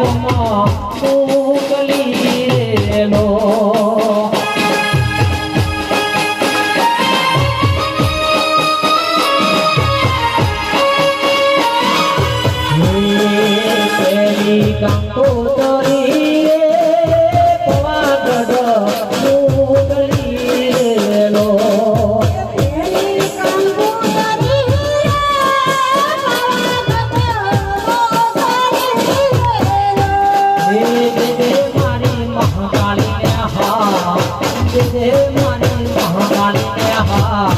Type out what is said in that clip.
હાથમાં મોકલી દેલો કાંતો તરી હે મારી મહારાણી હા